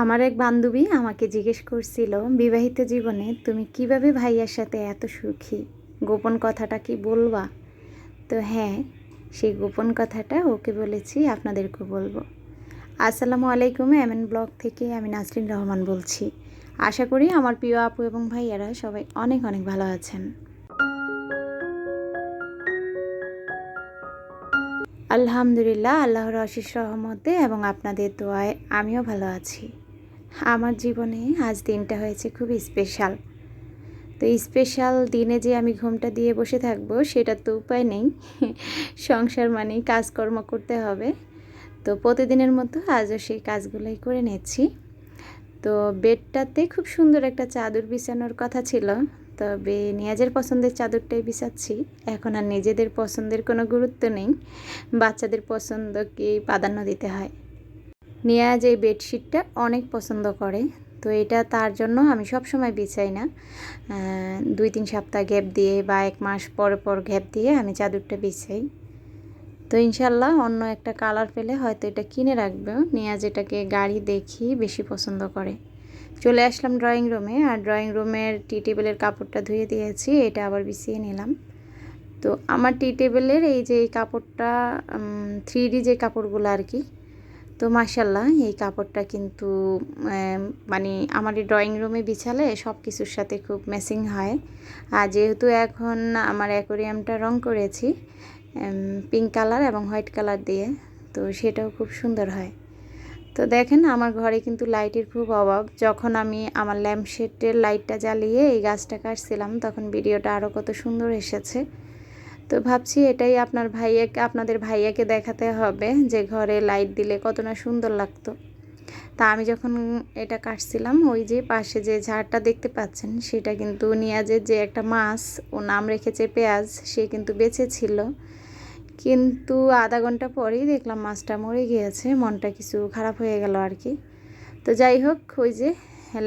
আমার এক বান্ধবী আমাকে জিজ্ঞেস করছিল, বিবাহিত জীবনে তুমি কীভাবে ভাইয়ার সাথে এত সুখী? গোপন কথাটা কি বলবা? তো হ্যাঁ সেই গোপন কথাটা ওকে বলেছি, আপনাদেরকে বলব। আসসালামু আলাইকুম, এমএন ব্লগ থেকে আমি নাসরিন রহমান বলছি। আশা করি আমার প্রিয় আপু এবং ভাইয়ারা সবাই অনেক অনেক ভালো আছেন। আলহামদুলিল্লাহ, আল্লাহর অশেষ রহমতে এবং আপনাদের দোয়ায় আমিও ভালো আছি। আমার জীবনে আজ দিনটা হয়েছে খুব স্পেশাল তো স্পেশাল দিনে যে আমি ঘুমটা দিয়ে বসে থাকব, সেটা তো উপায় নেই। সংসার মানেই কাজকর্ম করতে হবে। তো প্রতিদিনের মতো আজও সেই কাজগুলোই করে নিচ্ছি। তো বেডটাতে খুব সুন্দর একটা চাদর বিছানোর কথা ছিল। তবে নিয়াজের পছন্দের চাদরটাই বিছাচ্ছি। এখন আর নিজেদের পছন্দের কোনো গুরুত্ব নেই। বাচ্চাদের পছন্দকেই প্রাধান্য দিতে হয়। নিয়াজ এই বেডশিটটা অনেক পছন্দ করে। তো এটা তার জন্য আমি সব সময় বিছাই না। দুই তিন সপ্তাহ গ্যাপ দিয়ে বা এক মাস পর পর গ্যাপ দিয়ে আমি চাদরটা বিছাই। তো ইনশাল্লাহ অন্য একটা কালার পেলে হয়তো এটা কিনে রাখবে নিয়াজ এটাকে গাড়ি দেখি বেশি পছন্দ করে। চলে আসলাম ড্রয়িং রুমে আর ড্রয়িং রুমের টি টেবিলের কাপড়টা ধুয়ে দিয়েছি, এটা আবার বিছিয়ে নিলাম। তো আমার টি টেবিলের এই যে এই কাপড়টা থ্রি যে কাপড়গুলো আর কি তো মাসাল্লাহ এই কাপড়টা কিন্তু মানে আমার ড্রয়িং রুমে বিছালে সব কিছুর সাথে খুব ম্যাচিং হয়। আর যেহেতু এখন আমার অ্যাকোরিয়ামটা রং করেছি পিঙ্ক কালার এবং হোয়াইট কালার দিয়ে, তো সেটাও খুব সুন্দর হয়। তো দেখেন আমার ঘরে কিন্তু লাইটের খুব অভাব। যখন আমি আমার ল্যাম্পশেডের লাইটটা জ্বালিয়ে এই গাছটা কাটছিলাম, তখন ভিডিওটা আরও কত সুন্দর এসেছে। তো ভাবছি এটাই আপনার ভাইয়াকে, আপনাদের ভাইয়াকে দেখাতে হবে যে ঘরে লাইট দিলে কত না সুন্দর লাগতো। তা আমি যখন এটা কাটছিলাম, ওই যে পাশে যে ঝাড়টা দেখতে পাচ্ছেন, সেটা কিন্তু নিয়াজের যে একটা মাছ ও নাম রেখেছে পেঁয়াজ, সে কিন্তু বেঁচে ছিল। কিন্তু আধা ঘণ্টা পরেই দেখলাম মাছটা মরে গিয়েছে, মনটা কিছু খারাপ হয়ে গেল আর কি। তো যাই হোক, ওই যে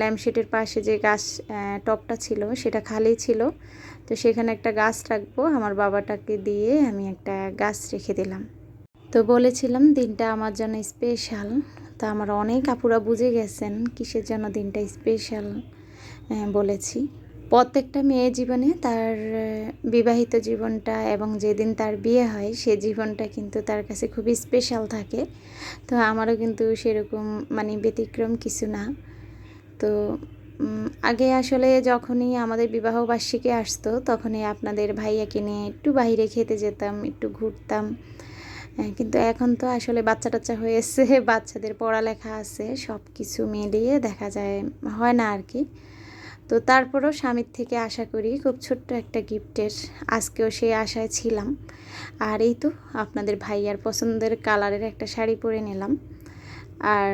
ল্যাম্পশেটের পাশে যে গাছ টপটা ছিল সেটা খালি ছিল। তো সেখানে একটা গাছ রাখব, আমার বাবাটাকে দিয়ে আমি একটা গাছ রেখে দিলাম। তো বলেছিলাম, দিনটা আমার জন্য স্পেশাল তা আমার অনেক আপুরা বুঝে গেছেন কিসের জন্য দিনটা স্পেশাল বলেছি। প্রত্যেকটা মেয়ে জীবনে তার বিবাহিত জীবনটা এবং যেদিন তার বিয়ে হয়, সে জীবনটা কিন্তু তার কাছে খুবই স্পেশাল থাকে। তো আমারও কিন্তু সেরকম মানে ব্যতিক্রম কিছু না। তো আগে আসলে যখনই আমাদের বিবাহ বার্ষিকী আসতো, তখনই আপনাদের ভাইয়াকে নিয়ে একটু বাইরে খেতে যেতাম, একটু ঘুরতাম। কিন্তু এখন তো আসলে বাচ্চা টাচ্চা হয়েছে, বাচ্চাদের পড়ালেখা আছে সব কিছু মিলিয়ে দেখা যায়, হয় না আর কি। তো তারপরও স্বামীর থেকে আশা করি খুব ছোট্ট একটা গিফটের আজকেও সেই আশায় ছিলাম। আর এই তো, আপনাদের ভাইয়ার পছন্দের কালারের একটা শাড়ি পরে নিলাম। আর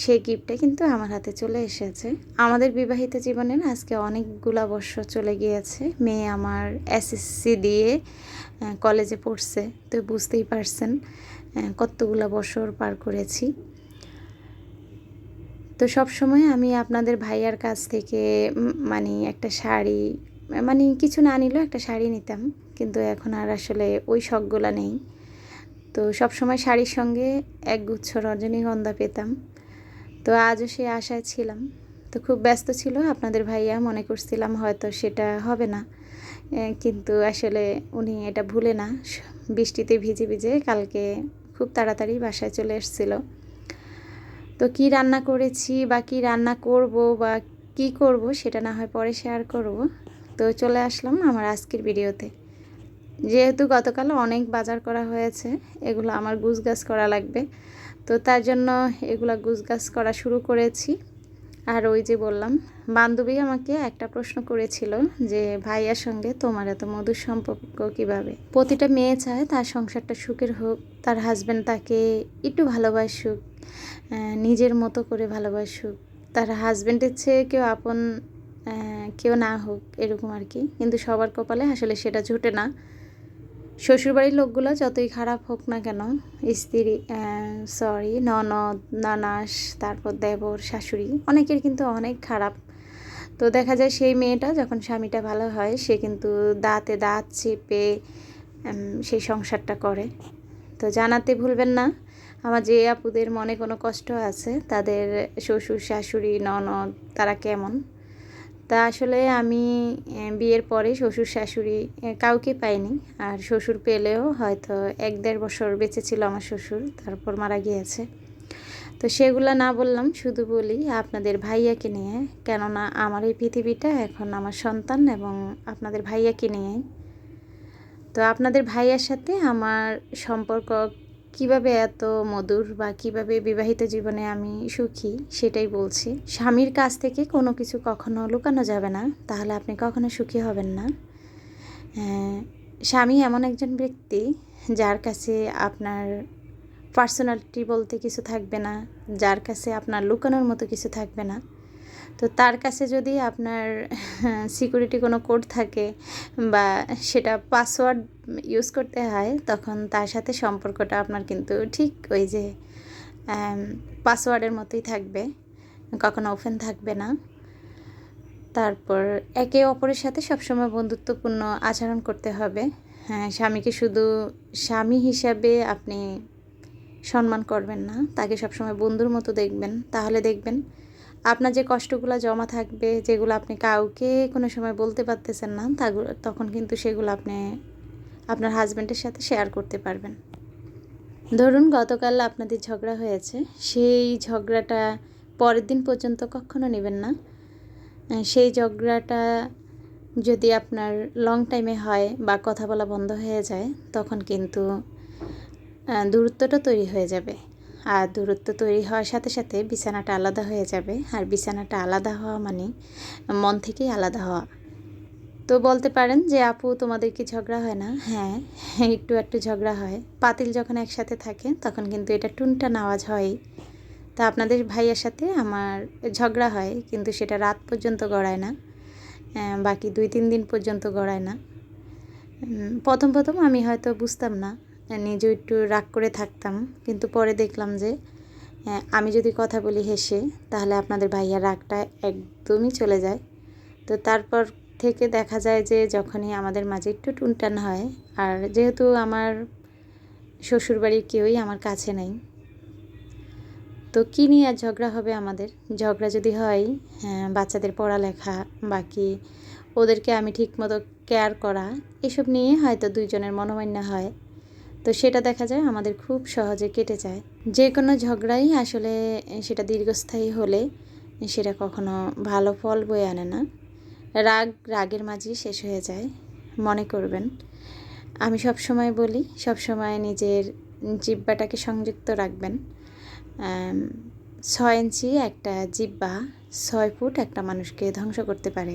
সেই গিফটটা কিন্তু আমার হাতে চলে এসেছে। আমাদের বিবাহিত জীবনের আজকে অনেকগুলা বছর চলে গিয়েছে। মেয়ে আমার এসএসসি দিয়ে কলেজে পড়ছে, তো বুঝতেই পারছেন কতগুলা বছর পার করেছি। তো সব সময় আমি আপনাদের ভাইয়ার কাছ থেকে মানে একটা শাড়ি মানে কিছু না নিলেও একটা শাড়ি নিতাম, কিন্তু এখন আর আসলে ওই শখগুলো নেই। তো সব সময় শাড়ির সঙ্গে এক গুচ্ছ রজনীগন্ধা পেতাম। তো আজও সে আশায় ছিলাম। তো খুব ব্যস্ত ছিল, আপনাদের ভাইয়া মনে করছিলাম হয়তো সেটা হবে না। কিন্তু আসলে উনি এটা ভুলে না, বৃষ্টিতে ভিজে ভিজে কালকে খুব তাড়াতাড়ি বাসায় চলে এসেছিল। তো কি রান্না করেছি বা কি রান্না করব বা কি করব সেটা না হয় পরে শেয়ার করব। তো চলে আসলাম আমার আজকের ভিডিওতে। যেহেতু গতকাল অনেক বাজার করা হয়েছে, এগুলো আমার গুছগাছ করা লাগবে। তো তার জন্য এগুলা গুছগাছ করা শুরু করেছি। আর ওই যে বললাম, বান্ধবী আমাকে একটা প্রশ্ন করেছিল যে, ভাইয়ার সঙ্গে তোমার এত মধুর সম্পর্ক কীভাবে? প্রতিটা মেয়ে চায় তার সংসারটা সুখের হোক, তার হাজব্যান্ড তাকে একটু ভালোবাসুক নিজের মতো করে ভালোবাসুক, তার হাজব্যান্ডের চেয়ে কেউ আপন কেউ না হোক, এরকম আর কি। কিন্তু সবার কপালে আসলে সেটা জুটে না। শ্বশুরবাড়ির লোকগুলো যতই খারাপ হোক না কেন, স্ত্রী সরি ননদ, নানাস, তারপর দেবর, শাশুড়ি, অনেকের কিন্তু অনেক খারাপ। তো দেখা যায় সেই মেয়েটা যখন স্বামীটা ভালো হয়, সে কিন্তু দাঁতে দাঁত চেপে সেই সংসারটা করে। তো জানাতে ভুলবেন না, আমার যে আপুদের মনে কোনো কষ্ট আছে, তাদের শ্বশুর, শাশুড়ি, ননদ, তারা কেমন? তা আসলে আমি বিয়ের পরে শ্বশুর শাশুড়ি কাউকে পাইনি। আর শ্বশুর পেলেও হয়তো এক দেড় বছর বেঁচে ছিল আমার শ্বশুর, তারপর মারা গিয়েছে। তো সেগুলো না বললাম, শুধু বলি আপনাদের ভাইয়াকে নিয়ে, কেননা আমার এই পৃথিবীটা এখন আমার সন্তান এবং আপনাদের ভাইয়াকে নিয়ে তো আপনাদের ভাইয়ার সাথে আমার সম্পর্ক কীভাবে এত মধুর বা কীভাবে বিবাহিত জীবনে আমি সুখী সেটাই বলছি। স্বামীর কাছ থেকে কোনো কিছু কখনো লুকানো যাবে না, তাহলে আপনি কখনো সুখী হবেন না। স্বামী এমন একজন ব্যক্তি যার কাছে আপনার পার্সোনালিটি বলতে কিছু থাকবে না, যার কাছে আপনার লুকানোর মতো কিছু থাকবে না। তো তার কাছে যদি আপনার সিকিউরিটি কোনো কোড থাকে বা সেটা পাসওয়ার্ড ইউজ করতে হয়, তখন তার সাথে সম্পর্কটা আপনার কিন্তু ঠিক ওই যে পাসওয়ার্ডের মতোই থাকবে। কখনো ওপেন থাকবে না। তারপর একে অপরের সাথে সবসময় বন্ধুত্বপূর্ণ আচরণ করতে হবে। হ্যাঁ স্বামীকে শুধু স্বামী হিসাবে আপনি সম্মান করবেন না। তাকে সবসময় বন্ধুর মতো দেখবেন। তাহলে দেখবেন আপনার যে কষ্টগুলো জমা থাকবে, যেগুলো আপনি কাউকে কোনো সময় বলতে পারতেছেন না তখন কিন্তু সেগুলো আপনি আপনার হাজব্যান্ডের সাথে শেয়ার করতে পারবেন। ধরুন, গতকাল আপনাদের ঝগড়া হয়েছে। সেই ঝগড়াটা পরের দিন পর্যন্ত কখনো নেবেন না। সেই ঝগড়াটা যদি আপনার লং টাইমে হয় বা কথা বলা বন্ধ হয়ে যায়, তখন কিন্তু দূরত্বটা তৈরি হয়ে যাবে। আর দূরত্ব তৈরি হওয়ার সাথে সাথে বিছানাটা আলাদা হয়ে যাবে। আর বিছানাটা আলাদা হওয়া মানে মন থেকেই আলাদা হওয়া। তো বলতে পারেন যে, আপু, তোমাদের কি ঝগড়া হয় না? হ্যাঁ একটু একটু ঝগড়া হয়। পাতিল যখন একসাথে থাকে, তখন কিন্তু এটা টুনটান আওয়াজ হয় তা আপনাদের ভাইয়ের সাথে আমার ঝগড়া হয়, কিন্তু সেটা রাত পর্যন্ত গড়ায় না বাকি দুই তিন দিন পর্যন্ত গড়ায় না। প্রথম প্রথম আমি হয়তো বুঝতাম না। নিজেও একটু রাগ করে থাকতাম। কিন্তু পরে দেখলাম যে আহ, আমি যদি কথা বলি হেসে তাহলে আপনাদের ভাইয়া রাগটা একদমই চলে যায়। তো তারপর থেকে দেখা যায় যে যখনই আমাদের মাঝে একটু টুনটান হয় আর যেহেতু আমার শ্বশুরবাড়ির কেউই আমার কাছে নেই তো কী নিয়ে আর ঝগড়া হবে আমাদের? ঝগড়া যদি হয় হ্যাঁ, বাচ্চাদের পড়ালেখা বাকি ওদেরকে আমি ঠিকমতো কেয়ার করা এসব নিয়ে হয়তো দুইজনের মনোমান্য হয়। তো সেটা দেখা যায় আমাদের খুব সহজে কেটে যায়। যে কোনো ঝগড়াই আসলে সেটা দীর্ঘস্থায়ী হলে সেটা কখনো ভালো ফল বয়ে আনে না। রাগ রাগের মাঝেই শেষ হয়ে যায়, মনে করবেন। আমি সব সময় বলি, সব সময় নিজের জিব্বাটাকে সংযুক্ত রাখবেন। ছয় ইঞ্চি একটা জিব্বা, ছয় ফুট একটা মানুষকে ধ্বংস করতে পারে।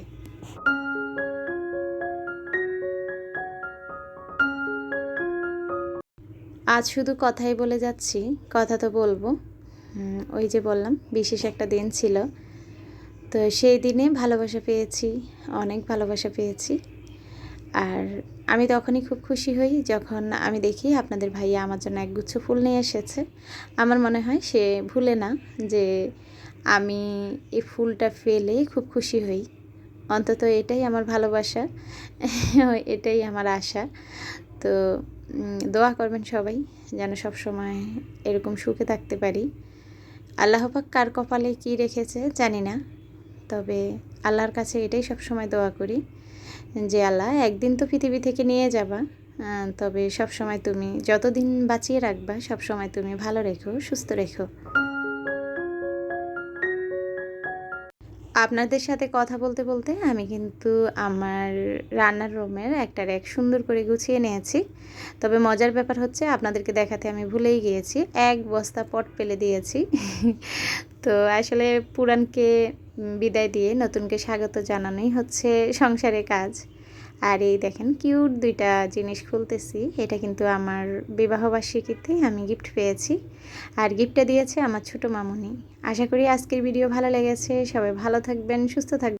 আজ শুধু কথাই বলে যাচ্ছি, কথা তো বলব। ওই যে বললাম, বিশেষ একটা দিন ছিল। তো সেই দিনে ভালোবাসা পেয়েছি, অনেক ভালোবাসা পেয়েছি। আর আমি তখনই খুব খুশি হই যখন আমি দেখি আপনাদের ভাইয়া আমার জন্য একগুচ্ছ ফুল নিয়ে এসেছে। আমার মনে হয় সে ভুলে না যে আমি এই ফুলটা পেলে খুব খুশি হই। অন্তত এটাই আমার ভালোবাসা, এটাই আমার আশা। তো দোয়া করবেন সবাই যেন সব সময় এরকম সুখে থাকতে পারি। আল্লাহ পাক কার কপালে কী রেখেছে জানি না, তবে আল্লাহর কাছে এটাই সব সময় দোয়া করি যে, আল্লাহ একদিন তো পৃথিবী থেকে নিয়ে যাবা তবে সব সময় তুমি যতদিন বাঁচিয়ে রাখবা, সব সময় তুমি ভালো রেখো, সুস্থ রেখো। আপনাদের সাথে কথা বলতে বলতে আমি কিন্তু আমার রান্নার রুমের একটা র্যাক সুন্দর করে গুছিয়ে নিয়েছি। তবে মজার ব্যাপার হচ্ছে আপনাদেরকে দেখাতে আমি ভুলেই গিয়েছি। এক বস্তা পট পেলে দিয়েছি। তো আসলে পুরাণকে বিদায় দিয়ে নতুনকে স্বাগত জানানোই হচ্ছে সংসারে কাজ। আর এই দেখেন কিউট দুইটা জিনিস খুলতেছি। এটা কিন্তু আমার বিবাহবার্ষিকীতে আমি গিফট পেয়েছি। আর গিফটটা দিয়েছে আমার ছোট মামুনি। আশা করি আজকের ভিডিও ভালো লেগেছে। সবাই ভালো থাকবেন, সুস্থ থাকবেন।